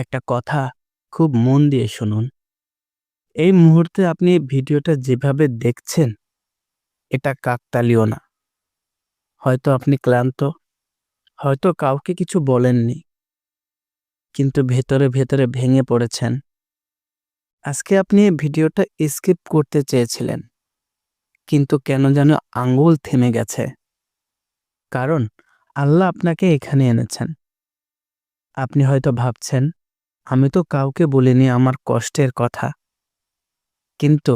একটা কথা খুব মন দিয়ে শুনুন। এই মুহূর্তে আপনি ভিডিওটা যেভাবে দেখছেন, এটা কাকতালীয় না। হয়তো আপনি ক্লান্ত, হয়তো কাউকে কিছু বলেননি, কিন্তু ভেতরে ভেতরে ভেঙে পড়েছেন। আজকে আপনি ভিডিওটা স্কিপ করতে চেয়েছিলেন, কিন্তু কেন যেন আঙ্গুল থেমে গেছে। কারণ আল্লাহ আপনাকে এখানে এনেছেন। আপনি হয়তো ভাবছেন আমি তো কাউকে বলিনি আমার কষ্টের কথা। কিন্তু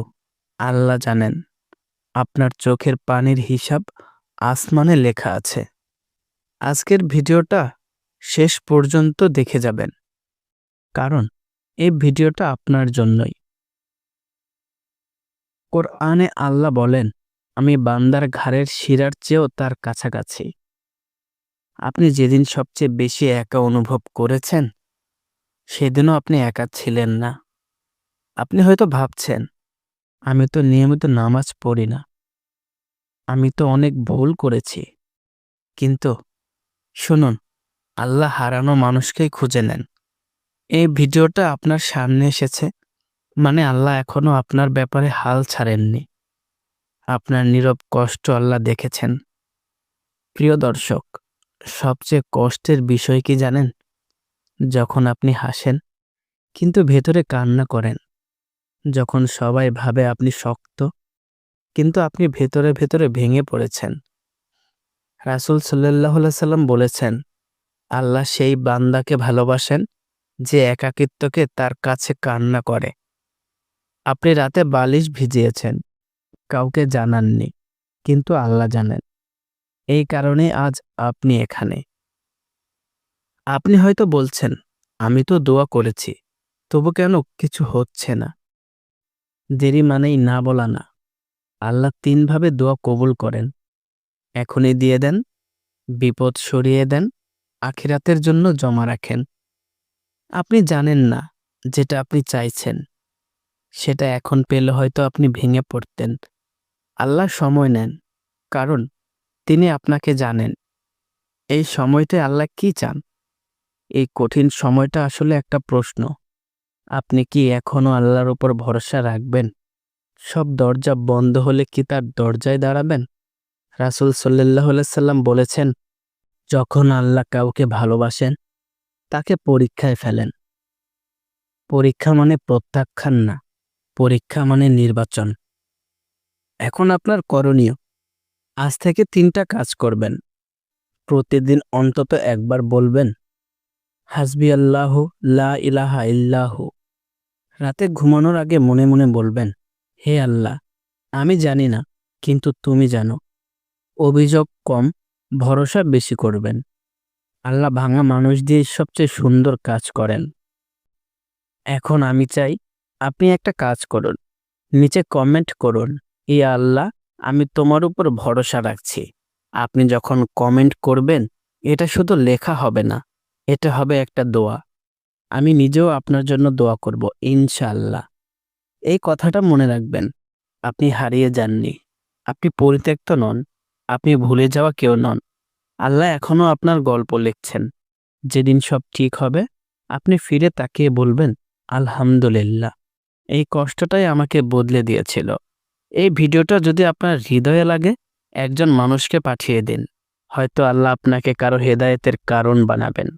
আল্লাহ জানেন, আপনার চোখের পানির হিসাব আসমানে লেখা আছে। আজকের ভিডিওটা শেষ পর্যন্ত দেখে যাবেন, কারণ এই ভিডিওটা আপনার জন্যই। কোরআনে আল্লাহ বলেন, আমি বান্দার ঘাড়ের শিরার চেয়েও তার কাছাকাছি। আপনি যেদিন সবচেয়ে বেশি একা অনুভব করেছেন সেদিনও আপনি একা ছিলেন না। আপনি হয়তো ভাবছেন, আমি তো নিয়মিত নামাজ পড়ি না। আমি তো অনেক ভুল করেছি। কিন্তু শুনুন, আল্লাহ হারানো মানুষকেই খুঁজে নেন। এই ভিডিওটা আপনার সামনে এসেছে মানে আল্লাহ এখনও আপনার ব্যাপারে হাল ছাড়েননি। আপনার নীরব কষ্ট আল্লাহ দেখেছেন। প্রিয় দর্শক, সবচেয়ে কষ্টের বিষয় কি জানেন? যখন আপনি হাসেন, কিন্তু ভেতরে কান্না করেন। যখন সবাই ভাবে আপনি শক্ত, কিন্তু আপনি ভেতরে ভেতরে ভেঙে পড়েছেন। রাসুল সাল্লাহ সাল্লাম বলেছেন, আল্লাহ সেই বান্দাকে ভালোবাসেন যে একাকিত্বকে তার কাছে কান্না করে। আপনি রাতে বালিশ ভিজিয়েছেন, কাউকে জানাননি, কিন্তু আল্লাহ জানেন। এই কারণে আজ আপনি এখানে। আপনি হয়তো বলছেন, আমি তো দোয়া করেছি, তবু কেন কিছু হচ্ছে না? দেরি মানেই না বলা না। আল্লাহ তিনভাবে দোয়া কবুল করেন। এখনই দিয়ে দেন, বিপদ সরিয়ে দেন, আখিরাতের জন্য জমা রাখেন। আপনি জানেন না যেটা আপনি চাইছেন, সেটা এখন পেলে হয়তো আপনি ভেঙে পড়তেন। আল্লাহ সময় নেন, কারণ তিনি আপনাকে জানেন। এই সময়টায় আল্লাহ কি চান? এই কঠিন সময়টা আসলে একটা প্রশ্ন। আপনি কি এখনও আল্লাহর উপর ভরসা রাখবেন? সব দরজা বন্ধ হলে কি তার দরজায় দাঁড়াবেন? রাসুল সাল্লাহ সাল্লাম বলেছেন, যখন আল্লাহ কাউকে ভালোবাসেন, তাকে পরীক্ষায় ফেলেন। পরীক্ষা মানে প্রত্যাখ্যান না, পরীক্ষা মানে নির্বাচন। এখন আপনার করণীয়, আজ থেকে তিনটা কাজ করবেন। প্রতিদিন অন্তত একবার বলবেন হাসবি আল্লাহ, লা ইলাহা ইল্লাহ। রাতে ঘুমানোর আগে মনে মনে বলবেন, হে আল্লাহ, আমি জানি না, কিন্তু তুমি জানো। অভিযোগ কম, ভরসা বেশি করবেন। আল্লাহ ভাঙা মানুষ দিয়ে সবচেয়ে সুন্দর কাজ করেন। এখন আমি চাই, আপনি একটা কাজ করুন, নিচে কমেন্ট করুন ইয়া আল্লাহ, আমি তোমার উপর ভরসা রাখছি। আপনি যখন কমেন্ট করবেন, এটা শুধু লেখা হবে না এটা হবে একটা দোয়া। আমি নিজেও আপনার জন্য দোয়া করব, ইনশাআল্লাহ। এই কথাটা মনে রাখবেন, আপনি হারিয়ে যাননি। আপনি পরিত্যক্ত নন, আপনি ভুলে যাওয়া কেউ নন। আল্লাহ এখনও আপনার গল্প লিখছেন, যেদিন সব ঠিক হবে, আপনি ফিরে তাকিয়ে বলবেন, আলহামদুলিল্লাহ। এই কষ্টটাই আমাকে বদলে দিয়েছিল। এই ভিডিওটা যদি আপনার হৃদয়ে লাগে, একজন মানুষকে পাঠিয়ে দিন। হয়তো আল্লাহ আপনাকে কারও হেদায়েতের কারণ বানাবেন।